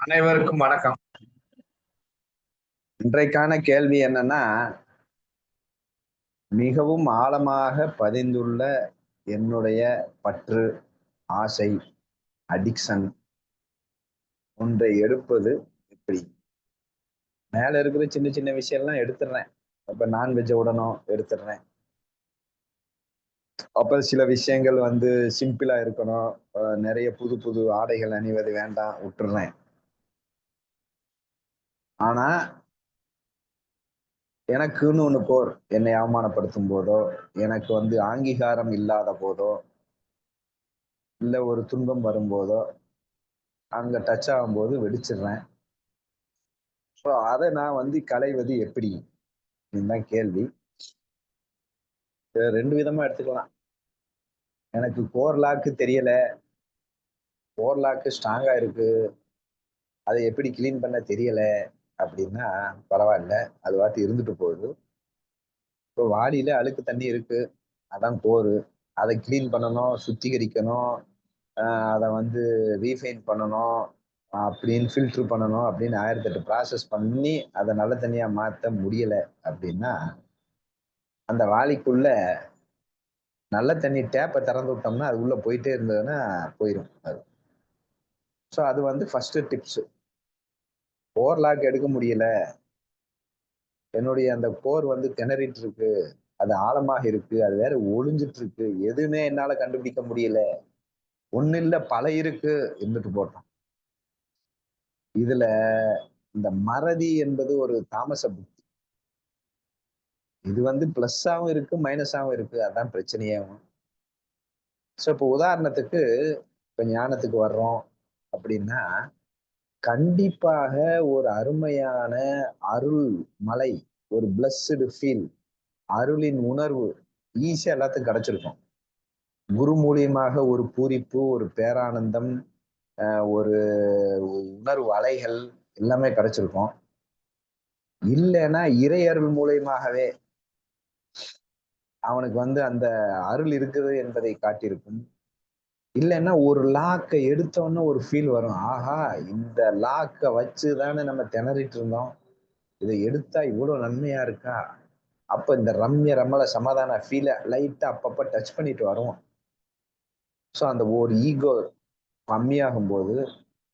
அனைவருக்கும் வணக்கம். இன்றைக்கான கேள்வி என்னன்னா மிகவும் ஆழமாக பதிந்துள்ள என்னுடைய பற்று ஆசை அடிக்ஷன் ஒன்றை எடுப்பது எப்படி? மேல இருக்கிற சின்ன சின்ன விஷயம்லாம் எடுத்துடுறேன். அப்ப நான்வெஜ்ஜை உடனும் எடுத்துடுறேன். அப்ப சில விஷயங்கள் வந்து சிம்பிளா இருக்கணும். நிறைய புது புது ஆடைகள் அணிவது வேண்டாம் விட்டுறேன் ஆனா எனக்குன்னு ஒண்ணு போர். என்னை அவமானப்படுத்தும் போதோ எனக்கு வந்து அங்கீகாரம் இல்லாத போதோ இல்ல ஒரு துன்பம் வரும்போதோ அங்க டச் ஆகும்போது வெடிச்சிடுறேன். ஸோ அதை நான் வந்து களைவது எப்படி? தான் கேள்வி. ரெண்டு விதமா எடுத்துக்கலாம். எனக்கு கோர் லாக்கு தெரியல. கோர் லாக்கு ஸ்ட்ராங்கா இருக்கு. அதை எப்படி கிளீன் பண்ண தெரியல. அப்படின்னா பரவாயில்ல. அது வாட்டி இருந்துட்டு போகுது. இப்போ வாடியில அழுக்கு தண்ணி இருக்கு. அதான் போரு. அதை கிளீன் பண்ணணும் சுத்திகரிக்கணும். அதை வந்து ரீஃபைன் பண்ணணும். அப்படின்னு ஃபில்ட்ரு பண்ணணும் அப்படின்னு ஆயிரத்தெட்டு ப்ராசஸ் பண்ணி அதை நல்ல தண்ணியாக மாற்ற முடியலை அப்படின்னா அந்த வாளிக்குள்ள நல்ல தண்ணி டேப்பை திறந்து விட்டோம்னா அது உள்ளே போயிட்டே இருந்ததுன்னா போயிடும் அது. ஸோ அது வந்து ஃபஸ்ட்டு டிப்ஸ் போர் லாக் எடுக்க முடியல. என்னுடைய அந்த போர் வந்து திணறிட்டு இருக்கு அது ஆழமாக இருக்கு. அது வேற ஒளிஞ்சிட்டு இருக்கு எதுவுமே என்னால கண்டுபிடிக்க முடியல. ஒண்ணு இல்ல பல இருக்கு இருந்துட்டு போட்டோம். இதுல இந்த மறதி என்பது ஒரு தாமச புத்தி. இது வந்து பிளஸ்ஸாகவும் இருக்கு மைனஸாவும் இருக்கு. அதான் பிரச்சனையாகும் ஸோ இப்போ உதாரணத்துக்கு இப்போ ஞானத்துக்கு வர்றோம் அப்படின்னா கண்டிப்பாக ஒரு அருமையான அருள் மலை ஒரு பிளஸ்டு ஃபீல் அருளின் உணர்வு ஈஸியா எல்லாத்துக்கும் கிடைச்சிருக்கும். குரு மூலியமாக ஒரு பூரிப்பு ஒரு பேரானந்தம் ஒரு உணர்வு அலைகள் எல்லாமே கிடைச்சிருக்கும். இல்லைன்னா இறை அருள் மூலியமாகவே அவனுக்கு வந்து அந்த அருள் இருக்குது என்பதை காட்டியிருக்கும். இல்லைன்னா ஒரு லாக்கை எடுத்தோன்னு ஒரு ஃபீல் வரும். ஆஹா இந்த லாக்கை வச்சு தானே நம்ம திணறிட்டு இருந்தோம். இதை எடுத்தா இவ்வளோ நன்மையா இருக்கா? அப்போ இந்த ரம்ய ரமல சமாதான ஃபீலை லைட்டாக அப்பப்போ டச் பண்ணிட்டு வருவோம். ஸோ அந்த ஒரு ஈகோ கம்மியாகும் போது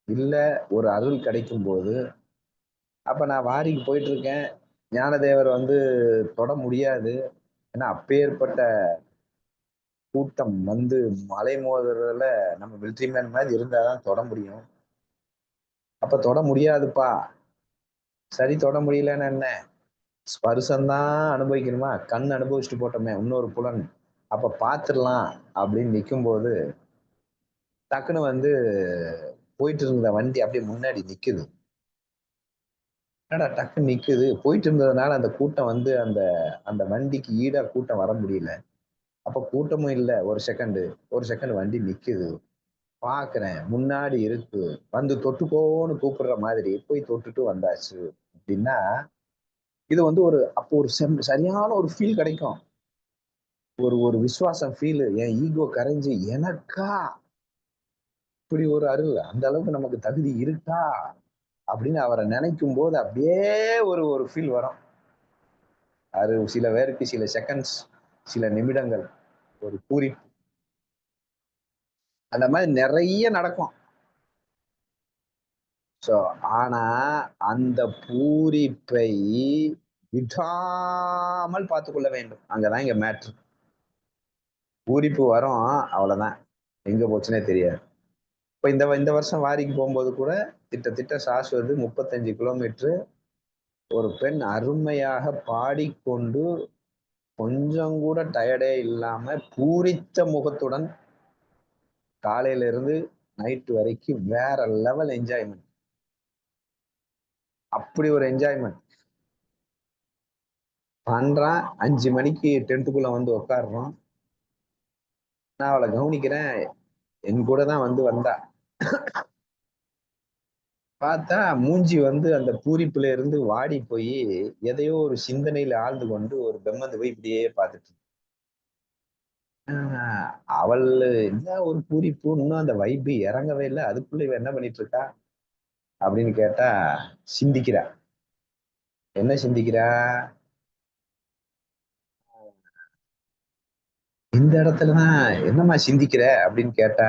இல்லை ஒரு அருள் கிடைக்கும் போது அப்போ நான் வாரிக்கு போயிட்டு இருக்கேன். ஞானதேவர் வந்து தொட முடியாது. ஏன்னா அப்பேற்பட்ட கூட்டம் வந்து மலை மோதுறதுல நம்ம மிலிட்ரி மேன் மாதிரி இருந்தாதான் தொட முடியும். அப்ப தொட முடியாதுப்பா. சரி தொட முடியலன்னு என்ன? ஸ்பர்சந்தான் அனுபவிக்கணுமா? கண் அனுபவிச்சுட்டு போட்டோமே இன்னொரு புலன். அப்ப பாத்துடலாம் அப்படின்னு நிற்கும்போது டக்குன்னு வந்து போயிட்டு இருந்த வண்டி அப்படியே முன்னாடி நிக்குது. என்னடா டக்குன்னு நிக்குது? போயிட்டு இருந்ததுனால அந்த கூட்டம் வந்து அந்த அந்த வண்டிக்கு ஈடா கூட்டம் வர முடியல. அப்ப கூட்டமும் இல்லை. ஒரு செகண்டு ஒரு செகண்ட் வண்டி நிக்குது. பாக்குறேன். முன்னாடி இருக்கு. வந்து தொட்டுக்கோன்னு கூப்பிடுற மாதிரி போய் தொட்டுட்டு வந்தாச்சு அப்படின்னா இது வந்து ஒரு அப்போ ஒரு செம் சரியான ஒரு ஃபீல் கிடைக்கும். ஒரு ஒரு விசுவாசம் ஃபீல் என் ஈகோ கரைஞ்சு எனக்கா? இப்படி ஒரு அருள். அந்த அளவுக்கு நமக்கு தகுதி இருக்கா? அப்படின்னு அவரை நினைக்கும் போது அப்படியே ஒரு ஒரு ஃபீல் வரும். அது சில பேருக்கு சில செகண்ட்ஸ் சில நிமிடங்கள் ஒரு பூரிப்பு. அந்த மாதிரி நிறைய நடக்கும். ஸோ ஆனா அந்த பூரிப்பை விடாமல் பார்த்துக்கொள்ள வேண்டும். அங்கதான் இங்க மேட்ரு பூரிப்பு வரும் அவ்வளவுதான். எங்க போச்சுன்னே தெரியாது. இப்போ இந்த இந்த வருஷம் வாரிக்கு போகும்போது கூட திட்டத்திட்ட சாஸ்வது முப்பத்தஞ்சு கிலோமீட்டரு ஒரு பெண் அருமையாக பாடிக்கொண்டு கொஞ்சம் கூட டயர்டே இல்லாம பூரித்த முகத்துடன் காலையில இருந்து நைட் வரைக்கும் வேற லெவல் என்ஜாய்மெண்ட் அப்படி ஒரு என்ஜாய்மெண்ட் பண்றான் அஞ்சு மணிக்கு டென்த்துக்குள்ள வந்து உட்காடுறோம் நான் அவளை கவனிக்கிறேன். என் கூட தான் வந்து வந்தா. பார்த்தா மூஞ்சி வந்து அந்த பூரிப்புல இருந்து வாடி போய் எதையோ ஒரு சிந்தனையில ஆழ்ந்து கொண்டு ஒரு பெம்மந்து போய் இப்படியே பார்த்துட்டு அவள் என்ன ஒரு பூரிப்பு இன்னும் அந்த வைப்பு இறங்கவே இல்லை அதுக்குள்ள இவ என்ன பண்ணிட்டு இருக்கா? அப்படின்னு கேட்டா சிந்திக்கிறா. என்ன சிந்திக்கிறா? இந்த இடத்துலதான் என்னம்மா சிந்திக்கிற? அப்படின்னு கேட்டா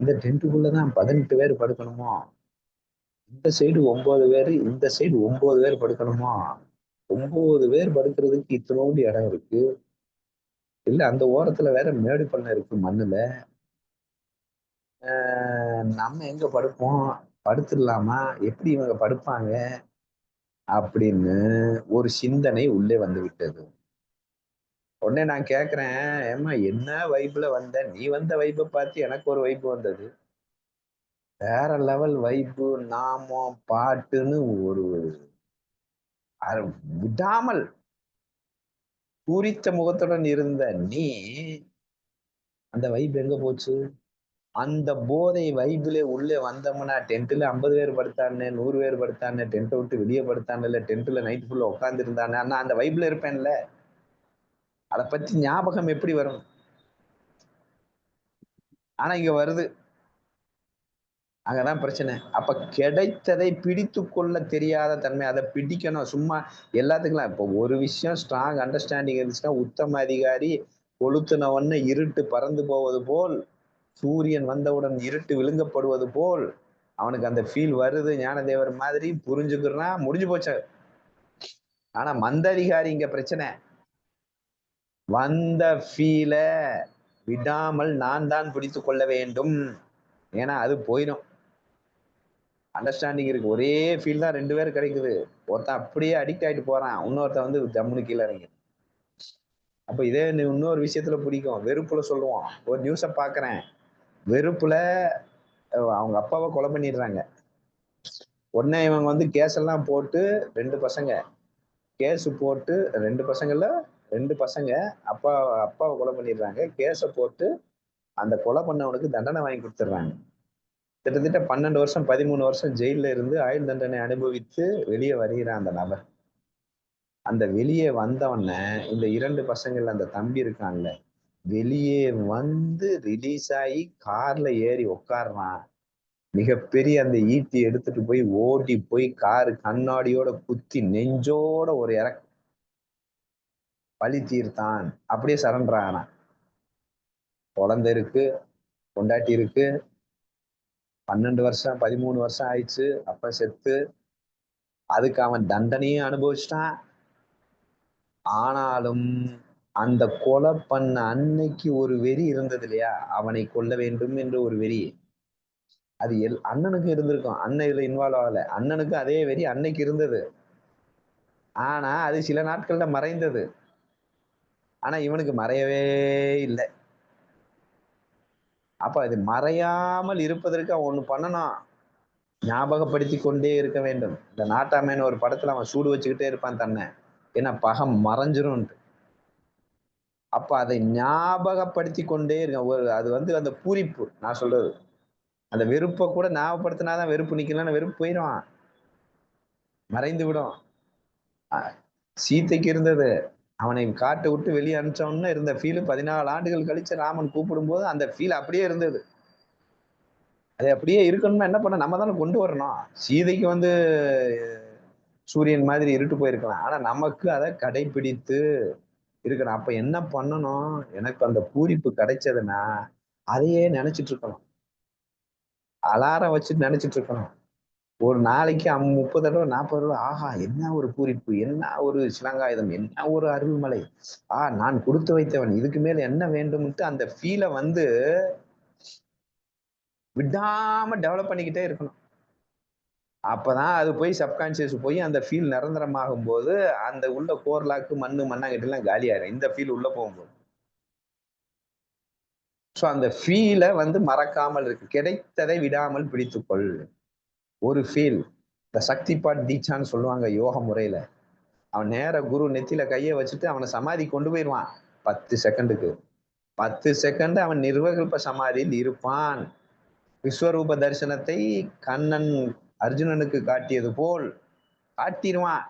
இந்த டென்ட்டுக்குள்ளதான் பதினெட்டு பேர் படுக்கணுமோ? இந்த சைடு ஒன்பது பேர் இந்த சைடு ஒன்பது பேர் படுக்கணுமா? ஒன்பது பேர் படுக்கிறதுக்கு இத்தனோண்டு இடம் இருக்கு. இல்ல அந்த ஓரத்துல வேற மேடு பண்ண இருக்கு மண்ணுல. நம்ம எங்க படுப்போம்? படுத்துடலாமா? எப்படி இவங்க படுப்பாங்க? அப்படின்னு ஒரு சிந்தனை உள்ளே வந்து விட்டது. உடனே நான் கேட்குறேன் ஏமா என்ன வைப்ல வந்த? நீ வந்த வைப்பை பார்த்து எனக்கு ஒரு வைப்பு வந்தது. வேற லெவல் வைப்பு நாமம் பாட்டுன்னு ஒரு விடாமல் பூரித்த முகத்துடன் இருந்த நீ அந்த வைப் எங்க போச்சு? அந்த போதை வைபிலே உள்ளே வந்தோம்னா டென்ட்ல ஐம்பது பேர் படுத்தானே நூறு பேர் படுத்தானே டென்ட்டை விட்டு வெளியே படுத்தானே டென்ட்ல நைட் ஃபுல்லா உட்காந்து இருந்தானே ஆனா அந்த வைப்ல இருப்பேன்ல. அதை பத்தி ஞாபகம் எப்படி வரும்? ஆனா இங்க வருது. அங்கதான் பிரச்சனை. அப்ப கிடைத்ததை பிடித்து கொள்ள தெரியாத தன்மை அதை பிடிக்கணும். சும்மா எல்லாத்துக்கும் இப்போ ஒரு விஷயம் ஸ்ட்ராங் அண்டர்ஸ்டாண்டிங் இருந்துச்சுன்னா உத்தம அதிகாரி கொளுத்துனவன்னு இருட்டு பறந்து போவது போல் சூரியன் வந்தவுடன் இருட்டு விழுங்கப்படுவது போல் அவனுக்கு அந்த ஃபீல் வருது ஞானதேவர் மாதிரி புரிஞ்சுக்கிறான் முடிஞ்சு போச்சு. ஆனா மந்த அதிகாரி இங்க பிரச்சனை. வந்த ஃபீல விடாமல் நான் தான் பிடித்து கொள்ள வேண்டும். ஏன்னா அது போயிடும். அண்டர்ஸ்டாண்டிங் இருக்கு. ஒரே ஃபீல் தான் ரெண்டு பேரும் கிடைக்குது. ஒருத்தன் அப்படியே அடிக்ட் ஆயிட்டு போறான். இன்னொருத்தன் வந்து ஜம்முனு கீழே இறங்கி அப்போ இதே இன்னொரு விஷயத்துல பிடிக்கும். வெறுப்புல சொல்லுவோம் ஒரு நியூஸை பார்க்குறேன் வெறுப்புல அவங்க அப்பாவை கொலை பண்ணிடுறாங்க. உடனே இவங்க வந்து கேஸ் எல்லாம் போட்டு ரெண்டு பசங்க. கேஸ் போட்டு ரெண்டு பசங்கள ரெண்டு பசங்க அப்பா அப்பாவை கொலை பண்ணிடுறாங்க. கேஸை போட்டு அந்த கொலை பண்ணவனுக்கு தண்டனை வாங்கி கொடுத்துட்றாங்க. கிட்டத்தட்ட பன்னெண்டு வருஷம் பதிமூணு வருஷம் ஜெயில இருந்து ஆயுள் தண்டனை அனுபவித்து வெளியே வருகிறான் அந்த நபர். அந்த வெளியே வந்தவொடனே இந்த இரண்டு பசங்கள் அந்த தம்பி இருக்கான்ல வெளியே வந்து ரிலீஸ் ஆகி கார்ல ஏறி உட்காடுறான் மிகப்பெரிய அந்த ஈட்டி எடுத்துட்டு போய் ஓட்டி போய் காரு கண்ணாடியோட குத்தி நெஞ்சோட ஒரு இற பழி தீர்த்தான். அப்படியே சரண்டர் ஆனான். குழந்தை இருக்கு கொண்டாட்டி இருக்கு பன்னெண்டு வருஷம் பதிமூணு வருஷம் ஆயிடுச்சு. அப்ப செத்து அதுக்கு அவன் தண்டனையும் அனுபவிச்சிட்டான். ஆனாலும் அந்த கொலை பண்ண அன்னைக்கு ஒரு வெறி இருந்தது இல்லையா? அவனை கொல்ல வேண்டும் என்று ஒரு வெறி. அது எல் அண்ணனுக்கு இருந்திருக்கும். அண்ணன் இதுல இன்வால்வ் ஆகல. அண்ணனுக்கு அதே வெறி அன்னைக்கு இருந்தது. ஆனா அது சில நாட்கள்ல மறைந்தது. ஆனா இவனுக்கு மறையவே இல்லை. அப்ப அது மறையாமல் இருப்பதற்கு அவன் ஒண்ணு பண்ணணும் ஞாபகப்படுத்தி கொண்டே இருக்க வேண்டும். இந்த நாட்டாமேன்னு ஒரு படத்துல அவன் சூடு வச்சுக்கிட்டே இருப்பான் தன்னை. ஏன்னா பகம் மறைஞ்சிரும் அப்ப அதை ஞாபகப்படுத்தி கொண்டே இருக்க ஒரு அது வந்து அந்த பூரிப்பு நான் சொல்றது. அந்த வெறுப்பை கூட ஞாபகப்படுத்தினாதான் வெறுப்பு நிக்கலன்னு வெறுப்பு போயிடும் மறைந்து விடும். சீத்தைக்கு இருந்தது. அவனை காட்டை விட்டு வெளியே அனுப்பிச்சோம்னு இருந்த ஃபீல் பதினாலு ஆண்டுகள் கழிச்சு ராமன் கூப்பிடும் போது அந்த ஃபீல் அப்படியே இருந்தது. அது அப்படியே இருக்கணும்னா என்ன பண்ண நம்ம தானே கொண்டு வரணும். சீதைக்கு வந்து சூரியன் மாதிரி இருட்டு போயிருக்கலாம். ஆனா நமக்கு அதை கடைபிடித்து இருக்கணும். அப்ப என்ன பண்ணணும்? எனக்கு அந்த பூரிப்பு கிடைச்சதுன்னா அதையே நினைச்சிட்டு இருக்கணும். அலாரம் வச்சுட்டு நினைச்சிட்டு இருக்கணும். ஒரு நாளைக்கு அம் முப்பது தடவை நாற்பது தடவை ஆஹா என்ன ஒரு பூரிப்பு என்ன ஒரு சிலங்காயுதம் என்ன ஒரு அருள்மலை. ஆ நான் கொடுத்து வைத்தவன் இதுக்கு மேல என்ன வேண்டும்ட்டு அந்த ஃபீலை வந்து விடாம டெவலப் பண்ணிக்கிட்டே இருக்கணும். அப்பதான் அது போய் சப்கான்சியஸ் போய் அந்த ஃபீல் நிரந்தரமாகும் போது அந்த உள்ள கோர்லாக்கு மண்ணு மண்ணாங்கட்டி எல்லாம் காலியாயிரும். இந்த ஃபீல் உள்ள போகும்போது. ஸோ அந்த ஃபீலை வந்து மறக்காமல் இருக்கு. கிடைத்ததை விடாமல் பிடித்துக்கொள். ஒரு ஃபீல் இந்த சக்தி பாட் தீட்சான்னு சொல்லுவாங்க யோக முறையில. அவன் நேர குரு நெத்தியில கையை வச்சுட்டு அவனை சமாதி கொண்டு போயிடுவான். பத்து செகண்டுக்கு பத்து செகண்ட் அவன் நிர்வகல்ப சமாதியில் இருப்பான். விஸ்வரூப தரிசனத்தை கண்ணன் அர்ஜுனனுக்கு காட்டியது போல் காட்டிடுவான்.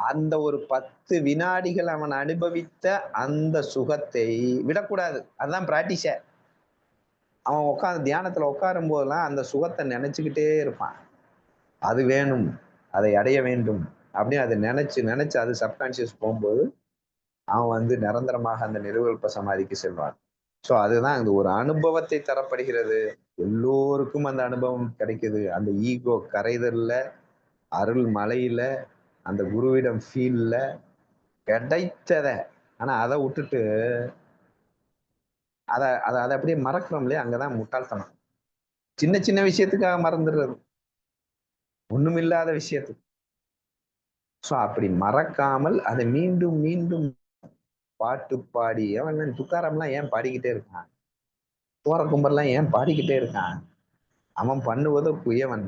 அந்த ஒரு பத்து வினாடிகள் அவன் அனுபவித்த அந்த சுகத்தை விடக்கூடாது. அதுதான் பிராக்டிஸை அவன் உட்காந்து தியானத்தில் உட்காரும் போதெல்லாம் அந்த சுகத்தை நினச்சிக்கிட்டே இருப்பான். அது வேணும் அதை அடைய வேண்டும் அப்படின்னு அதை நினச்சி நினச்சி அது சப்கான்சியஸ் போகும்போது அவன் வந்து நிரந்தரமாக அந்த நிறுவல்ப சமாதிக்கு செல்வான். ஸோ அதுதான் அது ஒரு அனுபவத்தை தரப்படுகிறது. எல்லோருக்கும் அந்த அனுபவம் கிடைக்குது. அந்த ஈகோ கரைதல்ல அருள் மலையில அந்த குருவிடம் ஃபீல்ல கிடைத்ததை. ஆனால் அதை விட்டுட்டு அதை அதை அதை அப்படியே மறக்கிறோம் இல்லையா அங்கதான் முட்டாள்தனம். சின்ன சின்ன விஷயத்துக்காக மறந்துடுறது. ஒண்ணுமில்லாத விஷயத்துக்கு. ஸோ அப்படி மறக்காமல் அதை மீண்டும் மீண்டும் பாட்டு பாடி அவன் துக்காரம்லாம் ஏன் பாடிக்கிட்டே இருக்கான்? போற கும்பர்லாம் ஏன் பாடிக்கிட்டே இருக்கான்? அவன் பண்ணுவதோ குயவன்.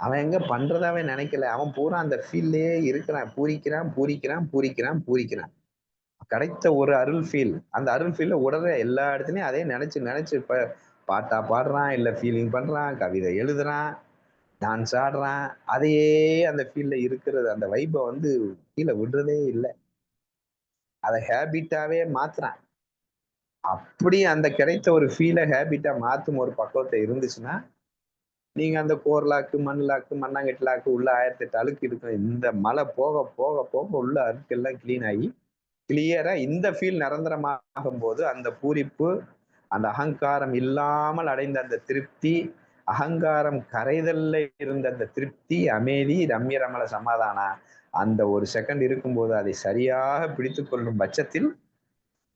அவன் எங்க பண்றதாவே நினைக்கல. அவன் பூரா அந்த ஃபீல்லே இருக்கிறான். பூரிக்கிறான் பூரிக்கிறான் பூரிக்கிறான் பூரிக்கிறான். கிடைத்த ஒரு அருள் ஃபீல் அந்த அருள் ஃபீல்ல உடற எல்லா இடத்துலையும் அதே நினைச்சு நினைச்சு இப்ப பாட்டா பாடுறான் இல்ல ஃபீலிங் பண்றான் கவிதை எழுதுறான் டான்ஸ் ஆடுறான் அதையே அந்த ஃபீல்ல இருக்கிறது அந்த வைப்பை வந்து கீழே விடுறதே இல்லை. அதை ஹேபிட்டாவே மாத்துறான். அப்படி அந்த கிடைத்த ஒரு ஃபீலை ஹேபிட்டா மாத்தும் ஒரு பக்குவத்தை இருந்துச்சுன்னா நீங்க அந்த கோர்லாக்கு மண்லாக்கு மண்ணாங்கட்டிலாக்கு உள்ள ஆயிரத்தி எட்டு அழுக்கு இருக்கும் இந்த மழை போக போக போக உள்ள அழுக்கெல்லாம் கிளீன் ஆகி கிளியரா இந்த ஃபீல் நிரந்தரமாகும் போது அந்த பூரிப்பு அந்த அகங்காரம் இல்லாமல் அடைந்த அந்த திருப்தி அகங்காரம் கரைதல்ல இருந்த அந்த திருப்தி அமைதி ரம்ய ரமல சமாதானா அந்த ஒரு செகண்ட் இருக்கும்போது அதை சரியாக பிடித்து கொள்ளும் பட்சத்தில்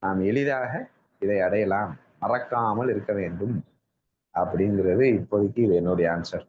நாம் எளிதாக இதை அடையலாம். மறக்காமல் இருக்க வேண்டும். அப்படிங்கிறது இப்போதைக்கு இது என்னுடைய ஆன்சர்